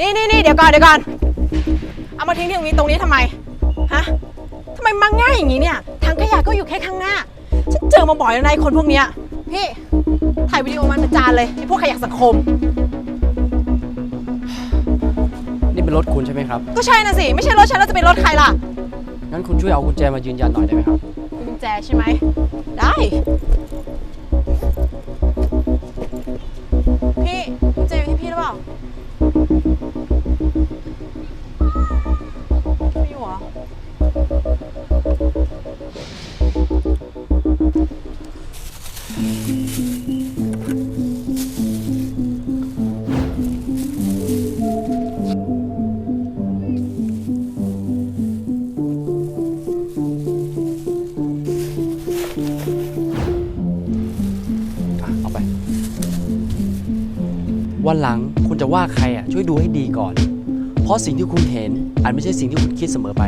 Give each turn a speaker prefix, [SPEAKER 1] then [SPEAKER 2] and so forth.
[SPEAKER 1] นี่นี่นี่เดี๋ยวก่อนเดี๋ยวก่อน เอามาทิ้งที่ตรงนี้ตรงนี้ทำไม ฮะทำไมมาง่ายอย่างนี้เนี่ยทางขยะก็อยู่แค่ข้างหน้า ฉันเจอมาบ่อยแล้วนายคนพวกเนี้ย พี่ ถ่ายวิดีโอมันประจานเลยไอ้พวกขยะสังคม
[SPEAKER 2] นี่เป็นรถคุณใช่ไหมครับ
[SPEAKER 1] ก็ใช่นะสิ ไม่ใช่รถฉันแล้วจะเป็นรถใครล่ะ
[SPEAKER 2] งั้นคุณช่วยเอากุญแจมายืนยันหน่อยได้ไหมครับ
[SPEAKER 1] กุญแจใช่ไหม
[SPEAKER 2] อะเอาไป วันหลังคุณจะว่าใครอะช่วยดูให้ดีก่อน เพราะสิ่งที่คุณเห็นอาจไม่ใช่สิ่งที่คุณคิดเสมอไป